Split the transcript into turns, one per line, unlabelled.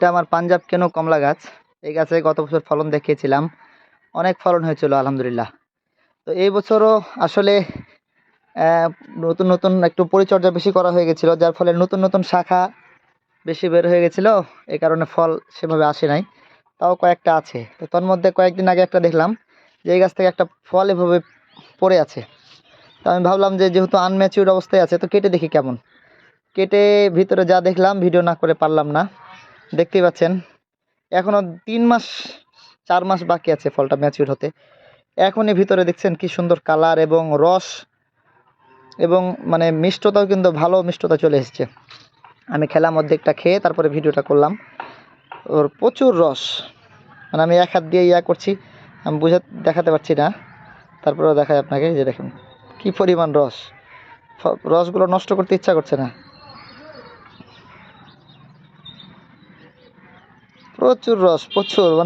এটা আমার পাঞ্জাব কেন কমলা গাছ? এই গাছে গত বছর ফলন দেখিয়েছিলাম। অনেক ফলন হয়েছিল, আলহামদুলিল্লাহ। তো এই বছরও আসলে নতুন নতুন একটু পরিচর্যা বেশি করা হয়ে গেছিল, যার ফলে নতুন নতুন শাখা বেশি বের হয়ে গেছিল। এই কারণে ফল সেভাবে আসে নাই, তাও কয়েকটা আছে। তো তার মধ্যে কয়েকদিন আগে একটা দেখলাম যে এই গাছ থেকে একটা ফল এভাবে পড়ে আছে। তো আমি ভাবলাম যে যেহেতু আনম্যাচিউর অবস্থায় আছে, তো কেটে দেখি কেমন। কেটে ভিতরে যা দেখলাম, ভিডিও না করে পারলাম না। দেখতেই পাচ্ছেন। এখনও তিন মাস, চার মাস বাকি আছে ফলটা ম্যাচিউর হতে। এখনই ভিতরে দেখছেন কি সুন্দর কালার এবং রস এবং মানে মিষ্টতাও কিন্তু ভালো মিষ্টতা চলে এসেছে। আমি খেলাম অর্ধেকটা খেয়ে তারপরে ভিডিওটা করলাম। ওর প্রচুর রস। মানে আমি এক হাত দিয়ে ইয়া করছি, আমি বুঝে, দেখাতে পারছি না। তারপরেও দেখায় আপনাকে যে দেখুন, কি পরিমাণ রস। রসগুলো নষ্ট করতে ইচ্ছা করছে না। প্রচুর রস প্রচুর মানে